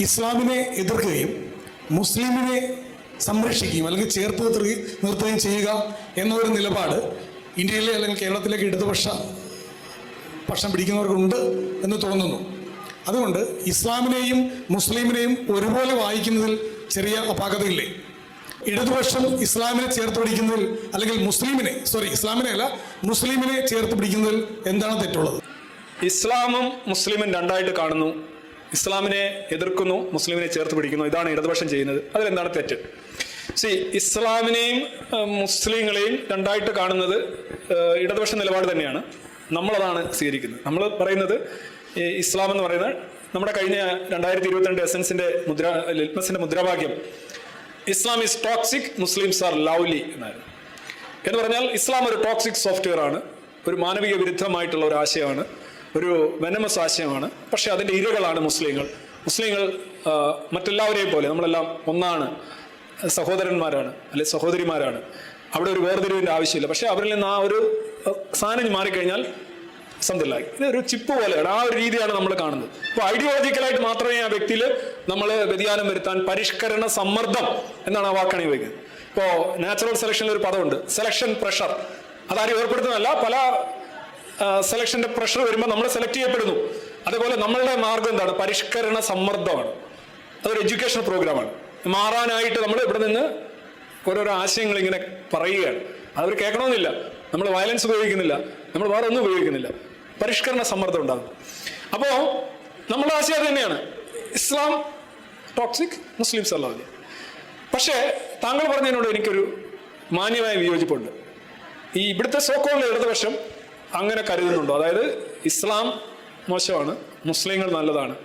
ഇസ്ലാമിനെ എതിർക്കുകയും മുസ്ലിമിനെ സംരക്ഷിക്കുകയും അല്ലെങ്കിൽ ചേർത്ത് നിർത്തുകയും ചെയ്യുക എന്നൊരു നിലപാട് ഇന്ത്യയിലെ അല്ലെങ്കിൽ കേരളത്തിലേക്ക് ഇടതുപക്ഷ പക്ഷം പിടിക്കുന്നവർക്കുണ്ട് എന്ന് തോന്നുന്നു. അതുകൊണ്ട് ഇസ്ലാമിനെയും മുസ്ലിമിനെയും ഒരുപോലെ വായിക്കുന്നതിൽ ചെറിയ അപാകതയില്ലേ? ഇടതുപക്ഷം ഇസ്ലാമിനെ ചേർത്ത് പിടിക്കുന്നതിൽ അല്ലെങ്കിൽ മുസ്ലിമിനെ സോറി ഇസ്ലാമിനെ അല്ല മുസ്ലിമിനെ ചേർത്ത് പിടിക്കുന്നതിൽ എന്താണ് തെറ്റുള്ളത്? ഇസ്ലാമും മുസ്ലിമും രണ്ടായിട്ട് കാണുന്നു. ഇസ്ലാമിനെ എതിർക്കുന്നു മുസ്ലിമിനെ ചേർത്ത് പിടിക്കുന്നു ഇതാണ് ഇടതുപക്ഷം ചെയ്യുന്നത്. അതിലെന്താണ് തെറ്റ്? സി ഇസ്ലാമിനെയും മുസ്ലിങ്ങളെയും രണ്ടായിട്ട് കാണുന്നത് ഇടതുപക്ഷ നിലപാട് തന്നെയാണ്. നമ്മളതാണ് സ്വീകരിക്കുന്നത്. നമ്മൾ പറയുന്നത് ഇസ്ലാം എന്ന് പറയുന്നത് നമ്മുടെ കഴിഞ്ഞ രണ്ടായിരത്തി ഇരുപത്തിരണ്ട് എസൻസിന്റെ മുദ്ര ലിറ്റ്മസിന്റെ മുദ്രാവാക്യം Islam is toxic Muslims are lovely എന്നായിരുന്നു എന്ന് പറഞ്ഞാൽ ഇസ്ലാം ഒരു ടോക്സിക് സോഫ്റ്റ്വെയർ ആണ് ഒരു മാനവിക വിരുദ്ധമായിട്ടുള്ള ഒരു ആശയമാണ്. ഒരു വെനമസ് ആശയമാണ് പക്ഷെ അതിന്റെ ഇരകളാണ് മുസ്ലിങ്ങൾ. മുസ്ലിങ്ങൾ മറ്റെല്ലാവരെയും പോലെ നമ്മളെല്ലാം ഒന്നാണ്. സഹോദരന്മാരാണ് അല്ലെ സഹോദരിമാരാണ്. അവിടെ ഒരു വേർതിരിവിന്റെ ആവശ്യമില്ല. പക്ഷെ അവരിൽ നിന്ന് ആ ഒരു സാധനം മാറിക്കഴിഞ്ഞാൽ സംതില്ലായി ഇത് ഒരു ചിപ്പ് പോലെയാണ്. ആ ഒരു രീതിയാണ് നമ്മൾ കാണുന്നത്. അപ്പോൾ ഐഡിയോളജിക്കലായിട്ട് മാത്രമേ ആ വ്യക്തിയിൽ നമ്മൾ വ്യതിയാനം വരുത്താൻ പരിഷ്കരണ സമ്മർദ്ദം എന്നാണ് ആ വാക്കണി ഉപയോഗിക്കുന്നത്. ഇപ്പോൾ നാച്ചുറൽ സെലക്ഷനിൽ ഒരു പദമുണ്ട്. സെലക്ഷൻ പ്രഷർ അതാരും ഏർപ്പെടുത്തുന്നതല്ല. പല സെലക്ഷന്റെ പ്രഷർ വരുമ്പോൾ നമ്മൾ സെലക്ട് ചെയ്യപ്പെടുന്നു. അതേപോലെ നമ്മളുടെ മാർഗം എന്താണ്? പരിഷ്കരണ സമ്മർദ്ദമാണ്. അതൊരു എഡ്യൂക്കേഷൻ പ്രോഗ്രാമാണ് മാറാനായിട്ട് നമ്മൾ ഇവിടെ നിന്ന് ഓരോരോ ആശയങ്ങൾ ഇങ്ങനെ പറയുകയാണ്. അവർ കേൾക്കണമെന്നില്ല. നമ്മൾ വയലൻസ് ഉപയോഗിക്കുന്നില്ല. നമ്മൾ വേറെ ഒന്നും ഉപയോഗിക്കുന്നില്ല. പരിഷ്കരണ സമ്മർദ്ദം ഉണ്ടാകും. അപ്പോൾ നമ്മുടെ ആശയം തന്നെയാണ്. ഇസ്ലാം ടോക്സിക് മുസ്ലിംസ് അല്ലാതെ പക്ഷേ താങ്കൾ പറഞ്ഞതിനോട് എനിക്കൊരു മാന്യമായ വിയോജിപ്പുണ്ട്. ഈ ഇവിടുത്തെ സോക്കോളിലെ ഇടതുപക്ഷം അങ്ങനെ കരുതുന്നുണ്ടോ? അതായത് ഇസ്ലാം മോശമാണ് മുസ്ലിങ്ങൾ നല്ലതാണ്.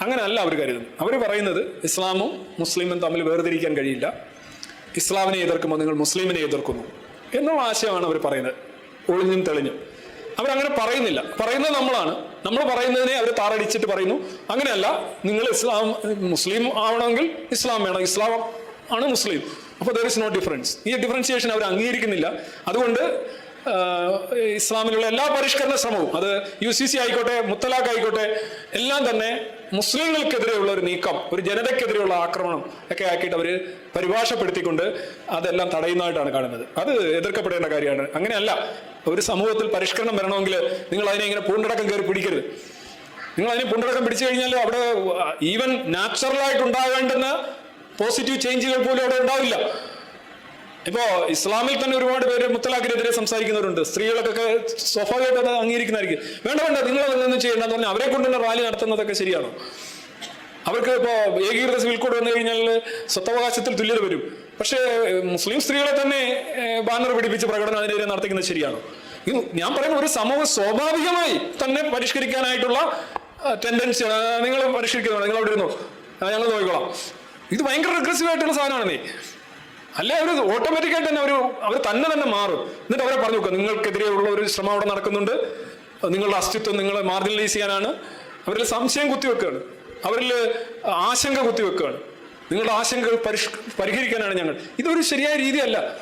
അങ്ങനെയല്ല അവർ കരുതുന്നു അവർ പറയുന്നത് ഇസ്ലാമും മുസ്ലിമും തമ്മിൽ വേർതിരിക്കാൻ കഴിയില്ല. ഇസ്ലാമിനെ എതിർക്കുമ്പോൾ നിങ്ങൾ മുസ്ലിമിനെ എതിർക്കുന്നു എന്നുള്ള ആശയമാണ് അവർ പറയുന്നത്. ഒളിഞ്ഞും തെളിഞ്ഞും. അവരങ്ങനെ പറയുന്നില്ല. പറയുന്നത് നമ്മളാണ്. നമ്മൾ പറയുന്നതിനെ അവർ താറടിച്ചിട്ട് പറയുന്നു. അങ്ങനെയല്ല നിങ്ങൾ ഇസ്ലാം മുസ്ലിം ആവണമെങ്കിൽ ഇസ്ലാം വേണം. ഇസ്ലാം ആണ് മുസ്ലിം. അപ്പോൾ ദർ ഇസ് നോ ഡിഫറൻസ് ഈ ഡിഫറൻസിയേഷൻ അവർ അംഗീകരിക്കുന്നില്ല. അതുകൊണ്ട് ഇസ്ലാമിലുള്ള എല്ലാ പരിഷ്കരണ ശ്രമവും അത് യു സി സി ആയിക്കോട്ടെ മുത്തലാഖ് ആയിക്കോട്ടെ എല്ലാം തന്നെ മുസ്ലിങ്ങൾക്കെതിരെയുള്ള ഒരു നീക്കം ഒരു ജനതയ്ക്കെതിരെയുള്ള ആക്രമണം ഒക്കെ ആക്കിയിട്ട് അവർ പരിഭാഷപ്പെടുത്തിക്കൊണ്ട് അതെല്ലാം തടയുന്നതായിട്ടാണ് കാണുന്നത്. അത് എതിർക്കപ്പെടേണ്ട കാര്യമാണ്. അങ്ങനെയല്ല ഒരു സമൂഹത്തിൽ പരിഷ്കരണം വരണമെങ്കിൽ നിങ്ങൾ അതിനെ ഇങ്ങനെ പൂണ്ടടക്കം കയറി പിടിക്കരുത്. നിങ്ങൾ അതിനെ പൂണ്ടടക്കം പിടിച്ചു കഴിഞ്ഞാൽ അവിടെ ഈവൻ നാച്ചുറലായിട്ട് ഉണ്ടാകേണ്ടുന്ന പോസിറ്റീവ് ചേഞ്ചുകൾ പോലും അവിടെ ഉണ്ടാവില്ല. ഇപ്പോ ഇസ്ലാമിൽ തന്നെ ഒരുപാട് പേര് മുത്തലാഖിനെതിരെ സംസാരിക്കുന്നവരുണ്ട്. സ്ത്രീകളൊക്കെ സ്വാഭാവികമായിട്ട് അത് അംഗീകരിക്കുന്നതായിരിക്കും. വേണ്ട വേണ്ട നിങ്ങൾ അതൊന്നും ചെയ്യണ്ടെന്ന് പറഞ്ഞാൽ അവരെ കൊണ്ടുള്ള റാലി നടത്തുന്നതൊക്കെ ശരിയാണോ? അവർക്ക് ഇപ്പോൾ ഏകീകൃത സിവിൽ കോഡ് വന്നു കഴിഞ്ഞാൽ സ്വത്തവകാശത്തിൽ തുല്യത വരും. പക്ഷേ മുസ്ലിം സ്ത്രീകളെ തന്നെ ബാനർ പിടിപ്പിച്ച് പ്രകടനം അതിനെതിരെ നടത്തിക്കുന്നത് ശരിയാണോ? ഞാൻ പറയുന്ന ഒരു സമൂഹം സ്വാഭാവികമായി തന്നെ പരിഷ്കരിക്കാനായിട്ടുള്ള ടെൻഡൻസി നിങ്ങൾ പരിഷ്കരിക്കുന്നു നിങ്ങൾ അവിടെ ഇരുന്നു? ഞങ്ങൾ നോക്കിക്കോളാം. ഇത് ഭയങ്കര റിഗ്രസീവ് ആയിട്ടുള്ള സാധനമാണ് നീ അല്ലെ അവർ ഓട്ടോമാറ്റിക് ആയിട്ട് തന്നെ അവർ അവർ തന്നെ തന്നെ മാറും. എന്നിട്ട് അവരെ പറഞ്ഞു നോക്കുക നിങ്ങൾക്കെതിരെയുള്ള ഒരു ശ്രമം അവിടെ നടക്കുന്നുണ്ട്. നിങ്ങളുടെ അസ്തിത്വം നിങ്ങളെ മാർജിനലൈസ് ചെയ്യാനാണ്. അവരിൽ സംശയം കുത്തിവെക്കുകയാണ്. അവരിൽ ആശങ്ക കുത്തിവെക്കുകയാണ്. നിങ്ങളുടെ ആശങ്കകൾ പരിഷ് പരിഹരിക്കാനാണ് ഞങ്ങൾ. ഇതൊരു ശരിയായ രീതിയല്ല.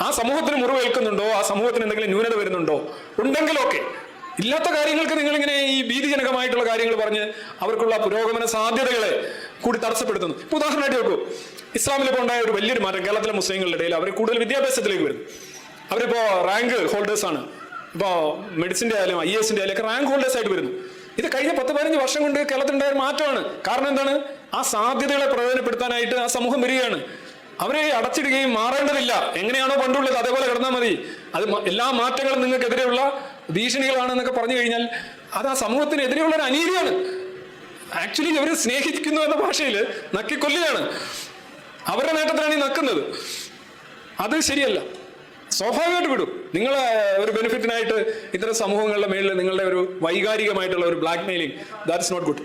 ആ സമൂഹത്തിന് മുറിവേൽക്കുന്നുണ്ടോ? ആ സമൂഹത്തിന് എന്തെങ്കിലും ന്യൂനത വരുന്നുണ്ടോ? ഉണ്ടെങ്കിലൊക്കെ. ഇല്ലാത്ത കാര്യങ്ങൾക്ക് നിങ്ങളിങ്ങനെ ഈ ഭീതിജനകമായിട്ടുള്ള കാര്യങ്ങൾ പറഞ്ഞ് അവർക്കുള്ള പുരോഗമന സാധ്യതകളെ കൂടി തടസ്സപ്പെടുത്തുന്നു. ഉദാഹരണമായിട്ട് നോക്കൂ. ഇസ്ലാമിൽ ഇപ്പോൾ ഉണ്ടായ ഒരു വലിയൊരു മാറ്റം കേരളത്തിലെ മുസ്ലിങ്ങളുടെ ഇടയിൽ അവർ കൂടുതൽ വിദ്യാഭ്യാസത്തിലേക്ക് വരുന്നു. അവരിപ്പോൾ റാങ്ക് ഹോൾഡേഴ്സ് ആണ്. ഇപ്പോൾ മെഡിസിന്റെ ആയാലും ഐ എസിന്റെ ആയാലും ഒക്കെ റാങ്ക് ഹോൾഡേഴ്സ് ആയിട്ട് വരുന്നു. ഇത് കഴിഞ്ഞ പത്ത് പതിനഞ്ച് വർഷം കൊണ്ട് കേരളത്തിലുണ്ടായ മാറ്റമാണ്. കാരണം എന്താണ്? ആ സാധ്യതകളെ പ്രയോജനപ്പെടുത്താനായിട്ട് ആ സമൂഹം വരികയാണ്. അവരെ അടച്ചിടുകയും മാറേണ്ടതില്ല. എങ്ങനെയാണോ പണ്ടുള്ളത് അതേപോലെ കിടന്നാൽ മതി. അത് എല്ലാ മാറ്റങ്ങളും നിങ്ങൾക്കെതിരെയുള്ള ഭീഷണികളാണെന്നൊക്കെ പറഞ്ഞു കഴിഞ്ഞാൽ അത് ആ സമൂഹത്തിനെതിരെയുള്ള ഒരു അനീതിയാണ്. ആക്ച്വലി അവർ സ്നേഹിക്കുന്നു എന്ന ഭാഷയിൽ നക്കിക്കൊല്ലുകയാണ്. അവരുടെ നേട്ടത്തിലാണ് ഈ നക്കുന്നത് അത് ശരിയല്ല. സ്വാഭാവികമായിട്ട് വിടും. നിങ്ങൾ ഒരു ബെനിഫിറ്റിനായിട്ട് ഇത്തരം സമൂഹങ്ങളുടെ മേളിൽ നിങ്ങളുടെ ഒരു വൈകാരികമായിട്ടുള്ള ഒരു blackmailing that's not good